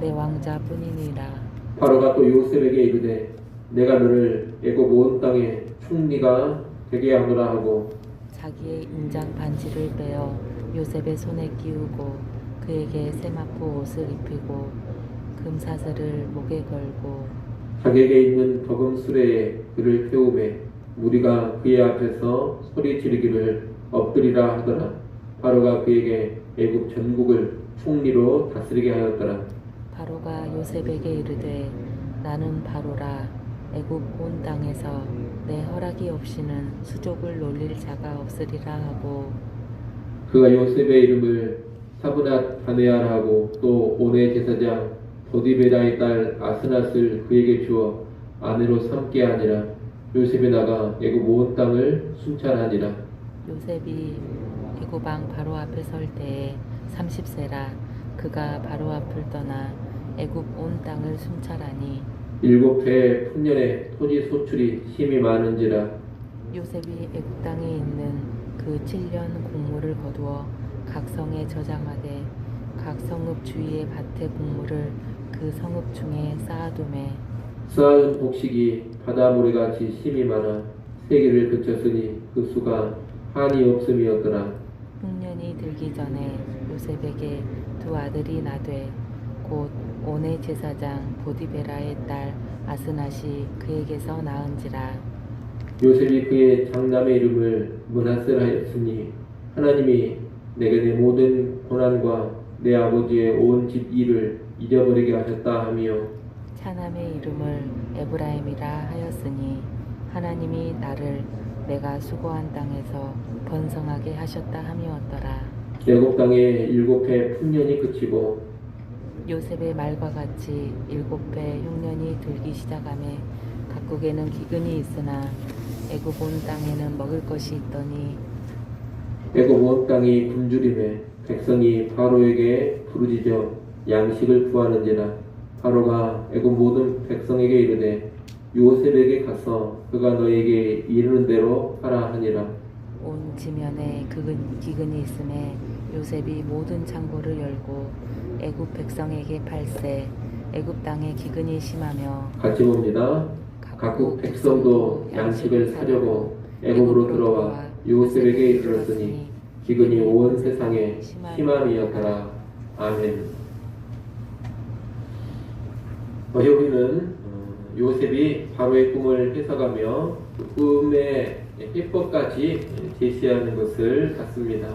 내 왕자뿐이니라. 바로가 또 요셉에게 이르되 내가 너를 애굽 온 땅의 총리가 되게 하노라 하고. 자기의 인장 반지를 빼어 요셉의 손에 끼우고 그에게 세마포 옷을 입히고 금사슬을 목에 걸고 자기에게 있는 버금 수레에 그를 태우매 무리가 그의 앞에서 소리 지르기를 엎드리라 하더라. 바로가 그에게 애굽 전국을 총리로 다스리게 하였더라 바로가 요셉에게 이르되 나는 바로라. 애굽 온 땅에서 내 허락이 없이는 수족을 놀릴 자가 없으리라 하고. 그가 요셉의 이름을 사브낫 바네아라 하고 또 오네 제사장 보디베라의 딸 아스낫을 그에게 주어 아내로 삼게 하니라. 요셉이 나가 애굽 온 땅을 순찰하니라. 요셉이 애굽 왕 바로 앞에 설 때에 30세라 그가 바로 앞을 떠나 애굽 온 땅을 순찰하니 일곱 해 풍년에 토지 소출이 심히 많은지라 요셉이 애굽 땅에 있는 그 7년 곡물을 거두어 각 성에 저장하되 각 성읍 주위의 밭의 곡물을 그 성읍 중에 쌓아두매 쌓은 곡식이 바다 모래같이 심이 많아 세계를 그쳤으니 그 수가 한이 없음이었더라. 흉년이 들기 전에 요셉에게 두 아들이 나되 곧 오네 제사장 보디베라의 딸 아스낫이 그에게서 낳은지라. 요셉이 그의 장남의 이름을 문하세라 하였으니 하나님이 내게 내 모든 고난과 내 아버지의 온 집 일을 잊어버리게 하셨다 하며 차남의 이름을 에브라임이라 하였으니 하나님이 나를 내가 수고한 땅에서 번성하게 하셨다 함이었더라. 애굽 땅에 일곱 해 풍년이 그치고 요셉의 말과 같이 일곱 배 흉년이 들기 시작하매 각국에는 기근이 있으나 애굽 온 땅에는 먹을 것이 있더니 애굽 온 땅이 굶주림에 백성이 바로에게 부르짖어 양식을 구하는지라 바로가 애굽 모든 백성에게 이르되 요셉에게 가서 그가 너에게 이르는 대로 하라 하니라. 온 지면에 그근, 기근이 있음에 요셉이 모든 창고를 열고 애굽 백성에게 팔세 애굽 땅에 기근이 심하며 같이 봅니다. 각국 백성도 양식을 사려고 애굽으로 들어와 요셉에게 이르렀으니 기근이 온 세상에 희망이었더라. 아멘. 어, 여기는 어, 요셉이 바로의 꿈을 해석하며 그 꿈의 해법까지 제시하는 것을 봤습니다.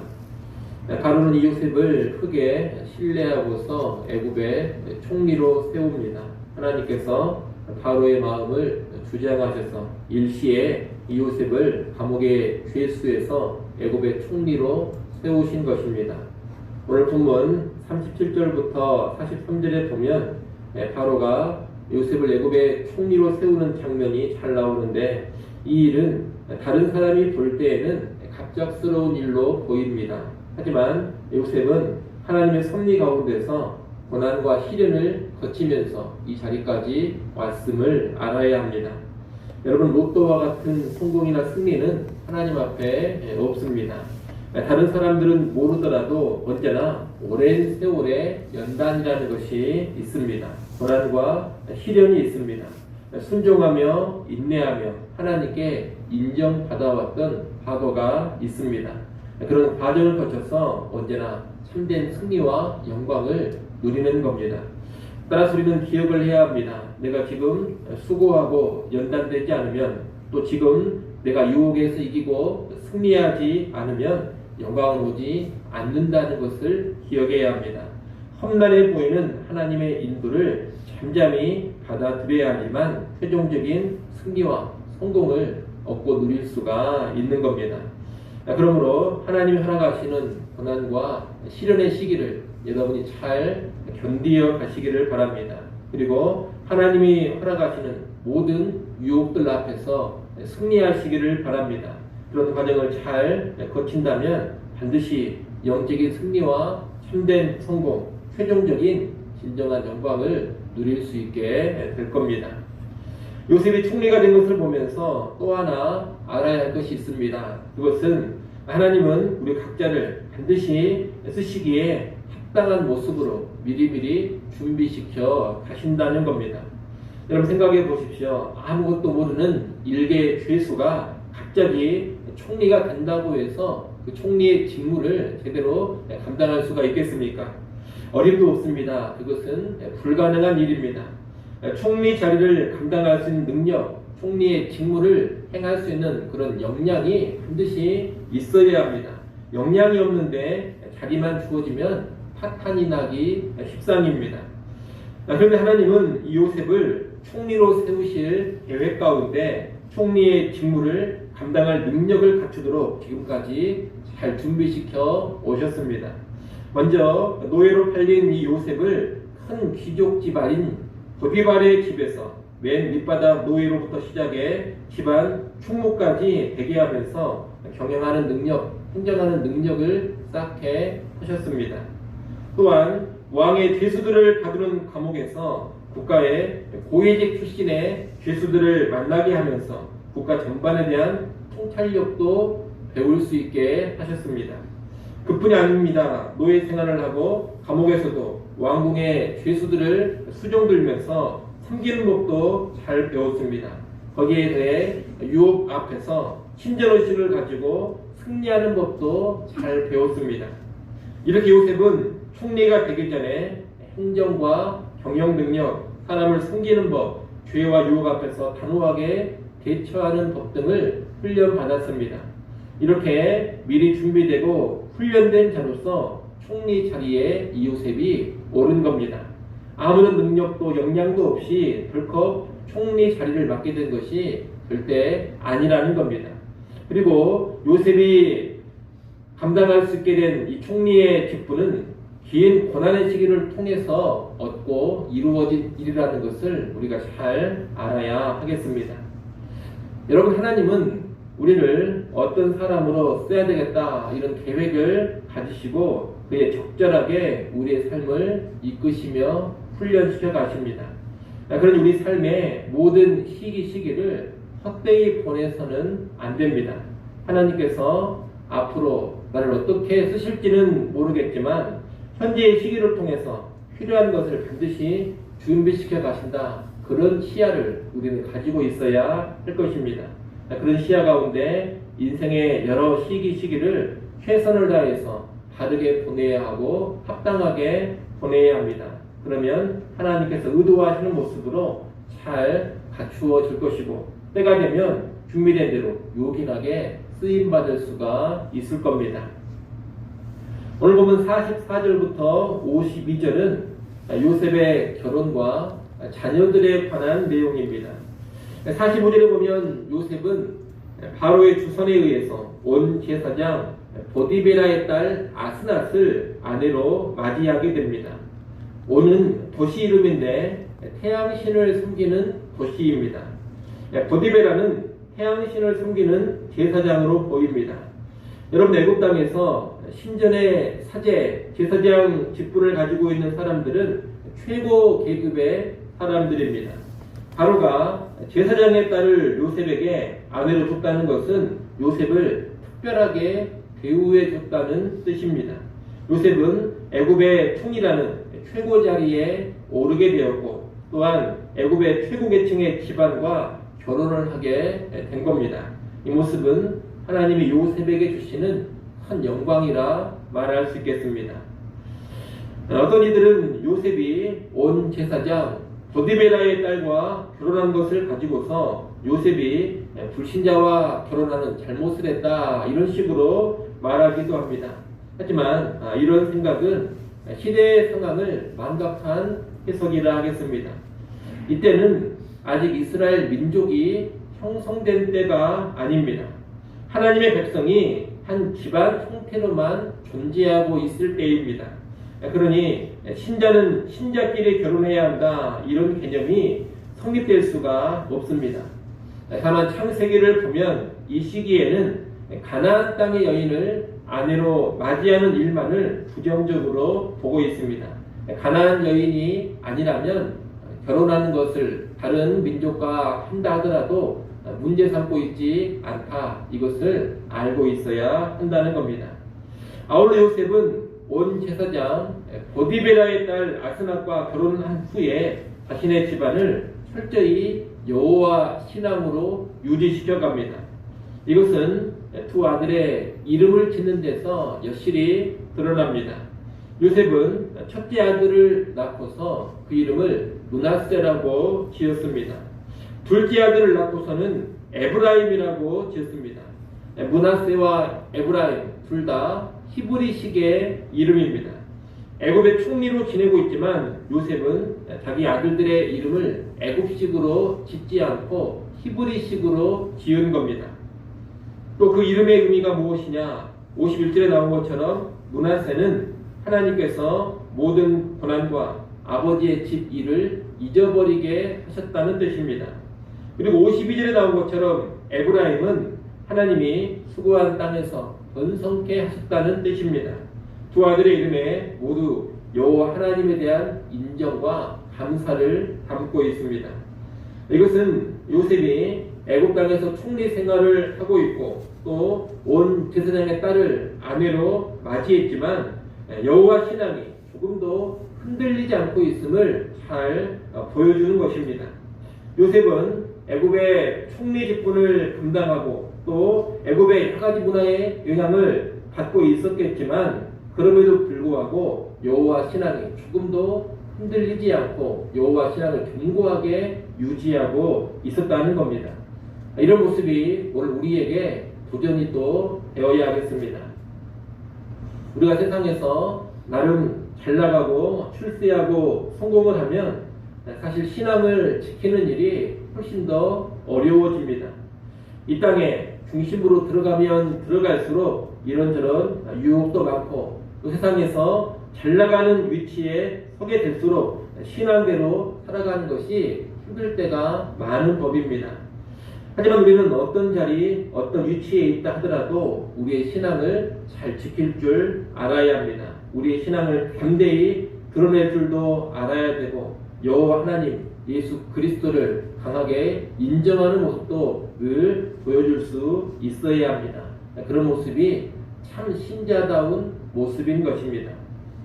바로는 이 요셉을 크게 신뢰하고서 애굽의 총리로 세웁니다. 하나님께서 바로의 마음을 주장하셔서 일시에 이 요셉을 감옥의 죄수에서 애굽의 총리로 세우신 것입니다. 오늘 본문 37절부터 43절에 보면 바로가 요셉을 애굽의 총리로 세우는 장면이 잘 나오는데 이 일은 다른 사람이 볼 때에는 갑작스러운 일로 보입니다. 하지만 요셉은 하나님의 섭리 가운데서 고난과 시련을 거치면서 이 자리까지 왔음을 알아야 합니다. 여러분 로또와 같은 성공이나 승리는 하나님 앞에 없습니다. 다른 사람들은 모르더라도 언제나 오랜 세월의 연단이라는 것이 있습니다. 고난과 시련이 있습니다. 순종하며 인내하며 하나님께 인정받아왔던 과거가 있습니다. 그런 과정을 거쳐서 언제나 참된 승리와 영광을 누리는 겁니다. 따라서 우리는 기억을 해야 합니다. 내가 지금 수고하고 연단되지 않으면 또 지금 내가 유혹에서 이기고 승리하지 않으면 영광은 오지 않는다는 것을 기억해야 합니다. 험난해 보이는 하나님의 인도를 잠잠히 받아들여야 하지만 최종적인 승리와 성공을 얻고 누릴 수가 있는 겁니다. 그러므로 하나님이 허락하시는 고난과 시련의 시기를 여러분이 잘 견디어 가시기를 바랍니다. 그리고 하나님이 허락하시는 모든 유혹들 앞에서 승리하시기를 바랍니다. 그런 과정을 잘 거친다면 반드시 영적인 승리와 참된 성공, 최종적인 진정한 영광을 누릴 수 있게 될 겁니다. 요셉이 총리가 된 것을 보면서 또 하나 알아야 할 것이 있습니다. 그것은 하나님은 우리 각자를 반드시 쓰시기에 합당한 모습으로 미리미리 준비시켜 가신다는 겁니다. 여러분 생각해 보십시오. 아무것도 모르는 일개 죄수가 갑자기 총리가 된다고 해서 그 총리의 직무를 제대로 감당할 수가 있겠습니까? 어림도 없습니다. 그것은 불가능한 일입니다. 총리 자리를 감당할 수 있는 능력, 총리의 직무를 행할 수 있는 그런 역량이 반드시 있어야 합니다. 역량이 없는데 자리만 주어지면 파탄이 나기 십상입니다. 아, 그런데 하나님은 이 요셉을 총리로 세우실 계획 가운데 총리의 직무를 감당할 능력을 갖추도록 지금까지 잘 준비시켜 오셨습니다. 먼저 노예로 팔린 이 요셉을 큰 귀족 집안인 보디발의 집에서 맨 밑바닥 노예로부터 시작해 집안 충무까지 되게 하면서 경영하는 능력, 행정하는 능력을 쌓게 하셨습니다. 또한 왕의 죄수들을 가두는 감옥에서 국가의 고위직 출신의 죄수들을 만나게 하면서 국가 전반에 대한 통찰력도 배울 수 있게 하셨습니다. 그뿐이 아닙니다. 노예 생활을 하고 감옥에서도 왕궁의 죄수들을 수종 들면서 섬기는 법도 잘 배웠습니다. 거기에 대해 유혹 앞에서 신전의식을 가지고 승리하는 법도 잘 배웠습니다. 이렇게 요셉은 총리가 되기 전에 행정과 경영 능력, 사람을 섬기는 법, 죄와 유혹 앞에서 단호하게 대처하는 법 등을 훈련받았습니다. 이렇게 미리 준비되고 훈련된 자로서 총리 자리에 이 요셉이 오른 겁니다. 아무런 능력도 역량도 없이 덜컥 총리 자리를 맡게 된 것이 절대 아니라는 겁니다. 그리고 요셉이 감당할 수 있게 된 이 총리의 직분은 긴 고난의 시기를 통해서 얻고 이루어진 일이라는 것을 우리가 잘 알아야 하겠습니다. 여러분 하나님은 우리를 어떤 사람으로 써야 되겠다 이런 계획을 가지시고 그에 적절하게 우리의 삶을 이끄시며 훈련시켜 가십니다. 그러니 우리 삶의 모든 시기 시기를 헛되이 보내서는 안 됩니다. 하나님께서 앞으로 나를 어떻게 쓰실지는 모르겠지만 현재의 시기를 통해서 필요한 것을 반드시 준비시켜 가신다. 그런 시야를 우리는 가지고 있어야 할 것입니다. 그런 시야 가운데 인생의 여러 시기 시기를 최선을 다해서 바르게 보내야 하고 합당하게 보내야 합니다. 그러면 하나님께서 의도하시는 모습으로 잘 갖추어질 것이고 때가 되면 준비된 대로 요긴하게 쓰임 받을 수가 있을 겁니다. 오늘 보면 44절부터 52절은 요셉의 결혼과 자녀들에 관한 내용입니다. 45절에 보면 요셉은 바로의 주선에 의해서 온 제사장 보디베라의 딸 아스낫을 아내로 맞이하게 됩니다. 온은 도시 이름인데 태양신을 섬기는 도시입니다. 보디베라는 태양신을 섬기는 제사장으로 보입니다. 여러분 애굽 땅에서 신전의 사제, 제사장 직분을 가지고 있는 사람들은 최고 계급의 사람들입니다. 바로가 제사장의 딸을 요셉에게 아내로 줬다는 것은 요셉을 특별하게 배우해 줬다는 뜻입니다. 요셉은 애굽의 총이라는 최고 자리에 오르게 되었고 또한 애굽의 최고 계층의 집안과 결혼을 하게 된 겁니다. 이 모습은 하나님이 요셉에게 주시는 큰 영광이라 말할 수 있겠습니다. 어떤 이들은 요셉이 온 제사장 보디베라의 딸과 결혼한 것을 가지고서 요셉이 불신자와 결혼하는 잘못을 했다 이런 식으로 말하기도 합니다. 하지만 아, 이런 생각은 시대의 상황을 망각한 해석이라 하겠습니다. 이때는 아직 이스라엘 민족이 형성된 때가 아닙니다. 하나님의 백성이 한 집안 형태로만 존재하고 있을 때입니다. 그러니 신자는 신자끼리 결혼해야 한다 이런 개념이 성립될 수가 없습니다. 다만 창세기를 보면 이 시기에는 가나안 땅의 여인을 아내로 맞이하는 일만을 부정적으로 보고 있습니다. 가나안 여인이 아니라면 결혼하는 것을 다른 민족과 한다 하더라도 문제 삼고 있지 않다 이것을 알고 있어야 한다는 겁니다. 아울러 요셉은 온 제사장 보디베라의 딸 아스낙과 결혼한 후에 자신의 집안을 철저히 여호와 신앙으로 유지시켜 갑니다. 이것은 두 아들의 이름을 짓는 데서 여실히 드러납니다. 요셉은 첫째 아들을 낳고서 그 이름을 문하세라고 지었습니다. 둘째 아들을 낳고서는 에브라임이라고 지었습니다. 문하세와 에브라임 둘 다 히브리식의 이름입니다. 애굽의 총리로 지내고 있지만 요셉은 자기 아들들의 이름을 애굽식으로 짓지 않고 히브리식으로 지은 겁니다. 또 그 이름의 의미가 무엇이냐? 51절에 나온 것처럼 문하세는 하나님께서 모든 고난과 아버지의 집 일을 잊어버리게 하셨다는 뜻입니다. 그리고 52절에 나온 것처럼 에브라임은 하나님이 수고한 땅에서 번성케 하셨다는 뜻입니다. 두 아들의 이름에 모두 여호와 하나님에 대한 인정과 감사를 담고 있습니다. 이것은 요셉이 애굽 땅에서 총리 생활을 하고 있고 또 온 제사장의 딸을 아내로 맞이했지만 여호와 신앙이 조금도 흔들리지 않고 있음을 잘 어, 보여주는 것입니다. 요셉은 애굽의 총리 직분을 감당하고 또 애굽의 여러 가지 문화의 영향을 받고 있었겠지만 그럼에도 불구하고 여호와 신앙이 조금도 흔들리지 않고 여호와 신앙을 견고하게 유지하고 있었다는 겁니다. 이런 모습이 오늘 우리에게 도전이 또 되어야 하겠습니다. 우리가 세상에서 나름 잘 나가고 출세하고 성공을 하면 사실 신앙을 지키는 일이 훨씬 더 어려워집니다. 이 땅에 중심으로 들어가면 들어갈수록 이런저런 유혹도 많고 또 세상에서 잘 나가는 위치에 서게 될수록 신앙대로 살아가는 것이 힘들 때가 많은 법입니다. 하지만 우리는 어떤 자리, 어떤 위치에 있다 하더라도 우리의 신앙을 잘 지킬 줄 알아야 합니다. 우리의 신앙을 담대히 드러낼 줄도 알아야 되고 여호와 하나님 예수 그리스도를 강하게 인정하는 모습도 늘 보여줄 수 있어야 합니다. 그런 모습이 참 신자다운 모습인 것입니다.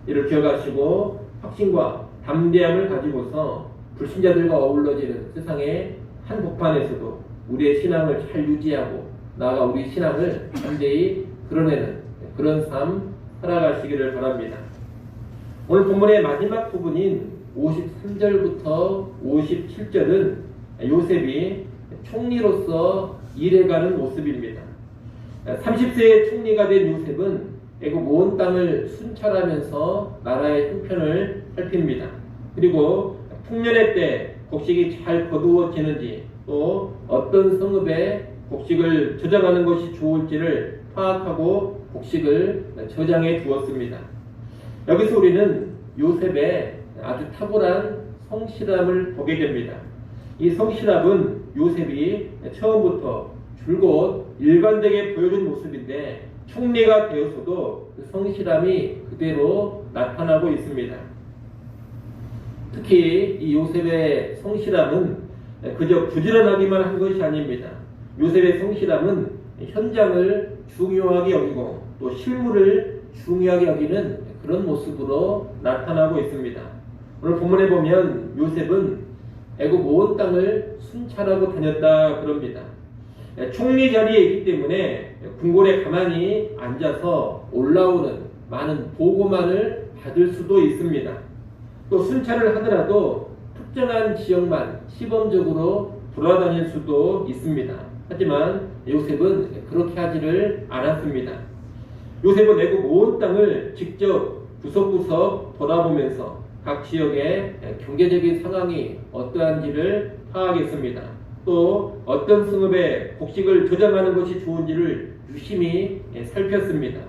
이를 기억하시고 확신과 담대함을 가지고서 불신자들과 어울러지는 세상의 한복판에서도 우리의 신앙을 잘 유지하고 나아가 우리 신앙을 담대히 드러내는 그런 삶 살아가시기를 바랍니다. 오늘 본문의 마지막 부분인 53절부터 57절은 요셉이 총리로서 일해가는 모습입니다. 30세의 총리가 된 요셉은 애굽 온 땅을 순찰하면서 나라의 형편을 살핍니다. 그리고 풍년의 때 곡식이 잘 거두어지는지 또 어떤 성읍에 곡식을 저장하는 것이 좋을지를 파악하고 곡식을 저장해 두었습니다. 여기서 우리는 요셉의 아주 탁월한 성실함을 보게 됩니다. 이 성실함은 요셉이 처음부터 줄곧 일관되게 보여준 모습인데 총리가 되어서도 그 성실함이 그대로 나타나고 있습니다. 특히 이 요셉의 성실함은 그저 부지런하기만 한 것이 아닙니다. 요셉의 성실함은 현장을 중요하게 여기고 또 실물을 중요하게 여기는 그런 모습으로 나타나고 있습니다. 오늘 본문에 보면 요셉은 애굽 온 땅을 순찰하고 다녔다 그럽니다. 총리 자리에 있기 때문에 궁궐에 가만히 앉아서 올라오는 많은 보고만을 받을 수도 있습니다. 또 순찰을 하더라도 특정한 지역만 시범적으로 돌아다닐 수도 있습니다. 하지만 요셉은 그렇게 하지를 않았습니다. 요셉은 애굽 온 땅을 직접 구석구석 돌아보면서 각 지역의 경제적인 상황이 어떠한지를 파악했습니다. 또 어떤 승업에 곡식을 저장하는 것이 좋은지를 유심히 살폈습니다.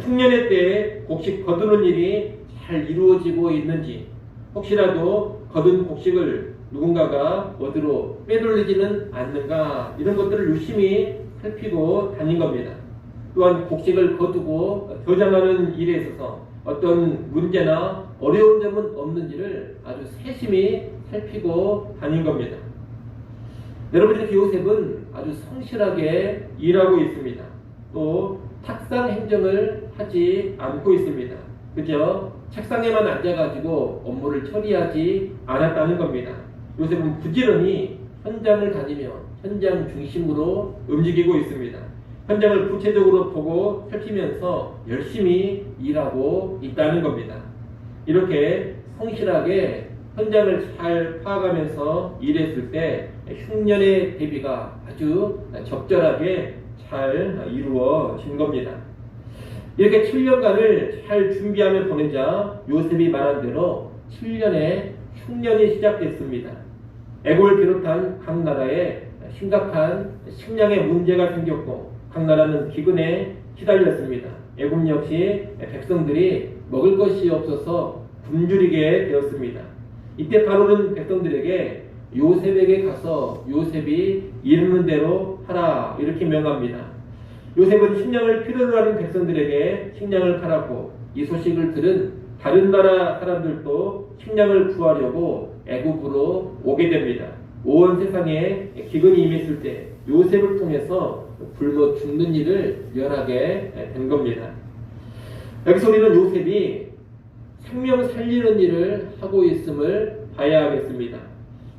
풍년의 때에 곡식 거두는 일이 잘 이루어지고 있는지 혹시라도 거둔 곡식을 누군가가 어디로 빼돌리지는 않는가 이런 것들을 유심히 살피고 다닌 겁니다. 또한 곡식을 거두고 교장하는 일에 있어서 어떤 문제나 어려운 점은 없는지를 아주 세심히 살피고 다닌 겁니다. 여러분 이렇게 요셉은 아주 성실하게 일하고 있습니다. 또 탁상 행정을 하지 않고 있습니다. 그죠? 책상에만 앉아가지고 업무를 처리하지 않았다는 겁니다. 요셉은 부지런히 현장을 다니며 현장 중심으로 움직이고 있습니다. 현장을 구체적으로 보고 살피면서 열심히 일하고 있다는 겁니다. 이렇게 성실하게 현장을 잘 파악하면서 일했을 때 흉년의 대비가 아주 적절하게 잘 이루어진 겁니다. 이렇게 7년간을 잘 준비하며 보내자 요셉이 말한 대로 7년의 흉년이 시작됐습니다. 애고를 비롯한 각 나라에 심각한 식량의 문제가 생겼고 각 나라는 기근에 시달렸습니다. 애굽 역시 백성들이 먹을 것이 없어서 굶주리게 되었습니다. 이때 바로는 백성들에게 요셉에게 가서 요셉이 이르는 대로 하라 이렇게 명합니다. 요셉은 식량을 필요로 하는 백성들에게 식량을 팔았고 이 소식을 들은 다른 나라 사람들도 식량을 구하려고 애굽으로 오게 됩니다. 온 세상에 기근이 임했을 때 요셉을 통해서 굶어 죽는 일을 면하게 된 겁니다. 여기서 우리는 요셉이 생명 살리는 일을 하고 있음을 봐야 하겠습니다.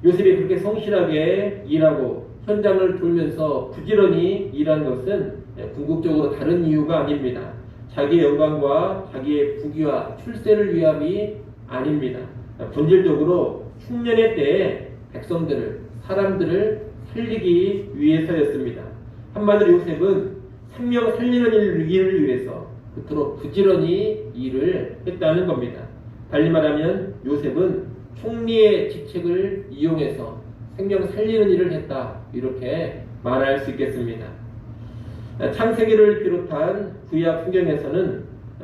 요셉이 그렇게 성실하게 일하고 현장을 돌면서 부지런히 일한 것은 궁극적으로 다른 이유가 아닙니다. 자기의 영광과 자기의 부귀와 출세를 위함이 아닙니다. 본질적으로 흉년의 때에 백성들을 사람들을 살리기 위해서였습니다. 한마디로 요셉은 생명 살리는 일- 일을 위해서 그토록 부지런히 일을 했다는 겁니다. 달리 말하면 요셉은 총리의 직책을 이용해서 생명 살리는 일을 했다 이렇게 말할 수 있겠습니다. 창세기를 비롯한 구약 성경에서는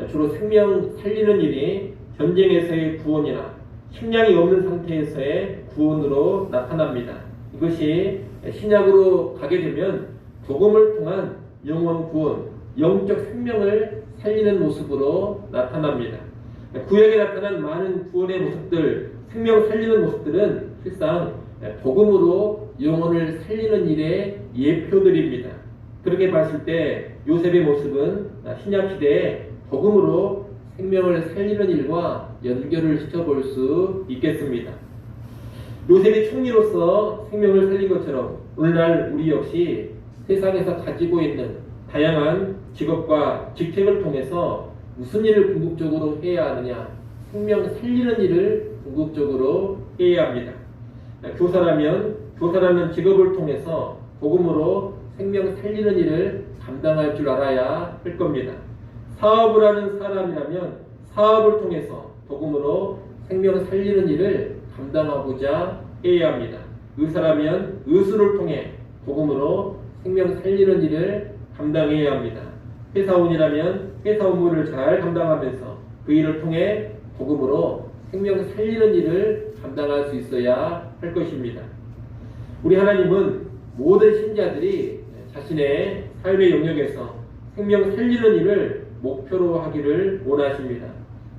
주로 생명 살리는 일이 전쟁에서의 구원이나 식량이 없는 상태에서의 구원으로 나타납니다. 이것이 신약으로 가게 되면 복음을 통한 영원 구원, 영적 생명을 살리는 모습으로 나타납니다. 구약에 나타난 많은 구원의 모습들, 생명 살리는 모습들은 실상 복음으로 영혼을 살리는 일의 예표들입니다. 그렇게 봤을 때 요셉의 모습은 신약 시대에 복음으로 생명을 살리는 일과 연결을 시켜볼 수 있겠습니다. 요셉이 총리로서 생명을 살린 것처럼 오늘날 우리 역시 세상에서 가지고 있는 다양한 직업과 직책을 통해서 무슨 일을 궁극적으로 해야 하느냐? 생명 살리는 일을 궁극적으로 해야 합니다. 교사라면 교사라는 직업을 통해서 복음으로 생명 살리는 일을 감당할 줄 알아야 할 겁니다. 사업을 하는 사람이라면 사업을 통해서 복음으로 생명 살리는 일을 감당하고자 해야 합니다. 의사라면 의술을 통해 복음으로 생명 살리는 일을 감당해야 합니다. 회사원이라면 회사 업무를 잘 감당하면서 그 일을 통해 복음으로 생명 살리는 일을 감당할 수 있어야 할 것입니다. 우리 하나님은 모든 신자들이 자신의 삶의 영역에서 생명 살리는 일을 목표로 하기를 원하십니다.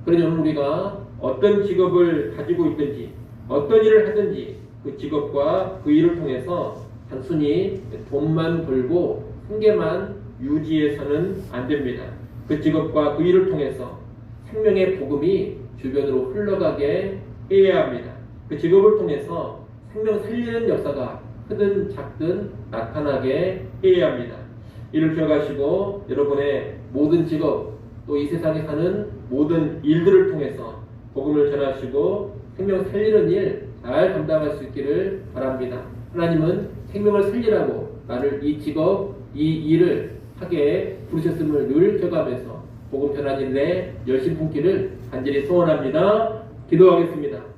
그러니 오늘 우리가 어떤 직업을 가지고 있든지 어떤 일을 하든지 그 직업과 그 일을 통해서 단순히 돈만 벌고 생계만 유지해서는 안 됩니다. 그 직업과 그 일을 통해서 생명의 복음이 주변으로 흘러가게 해야 합니다. 그 직업을 통해서 생명 살리는 역사가 크든 작든 나타나게 해야 합니다. 이를 기억하시고 여러분의 모든 직업 또 이 세상에 사는 모든 일들을 통해서 복음을 전하시고 생명 살리는 일 잘 감당할 수 있기를 바랍니다. 하나님은 생명을 살리라고 나를 이 직업, 이 일을 하게 부르셨음을 늘 기억하면서 복음 전하는 일에 열심 품기를 간절히 소원합니다. 기도하겠습니다.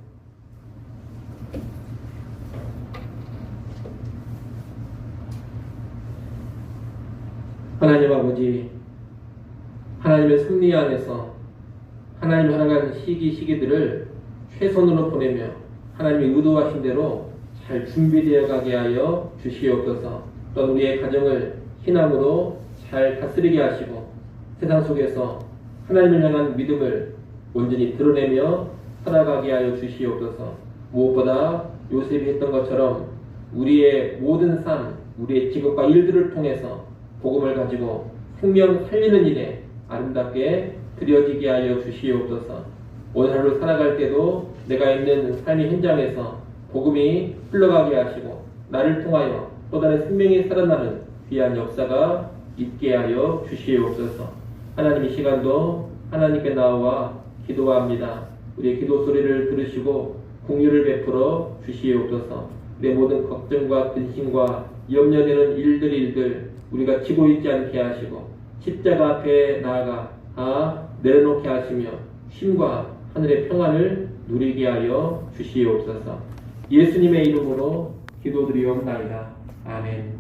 하나님 아버지, 하나님의 승리 안에서 하나님 허락한 시기 시기들을 최선으로 보내며 하나님이 의도하신 대로 잘 준비되어 가게 하여 주시옵소서. 또한 우리의 가정을 희남으로 잘 다스리게 하시고 세상 속에서 하나님을 향한 믿음을 온전히 드러내며 살아가게 하여 주시옵소서. 무엇보다 요셉이 했던 것처럼 우리의 모든 삶, 우리의 직업과 일들을 통해서 복음을 가지고 생명 살리는 일에 아름답게 드려지게 하여 주시옵소서. 오늘 하루 살아갈 때도 내가 있는 삶의 현장에서 복음이 흘러가게 하시고 나를 통하여 또 다른 생명이 살아나는 귀한 역사가 있게 하여 주시옵소서. 하나님 이 시간도 하나님께 나와 기도합니다. 우리의 기도 소리를 들으시고 공유를 베풀어 주시옵소서. 내 모든 걱정과 근심과 염려되는 일들 일들 우리가 지고 있지 않게 하시고 십자가 앞에 나아가 다 내려놓게 하시며 쉼과 하늘의 평안을 누리게 하여 주시옵소서. 예수님의 이름으로 기도드리옵나이다. 아멘.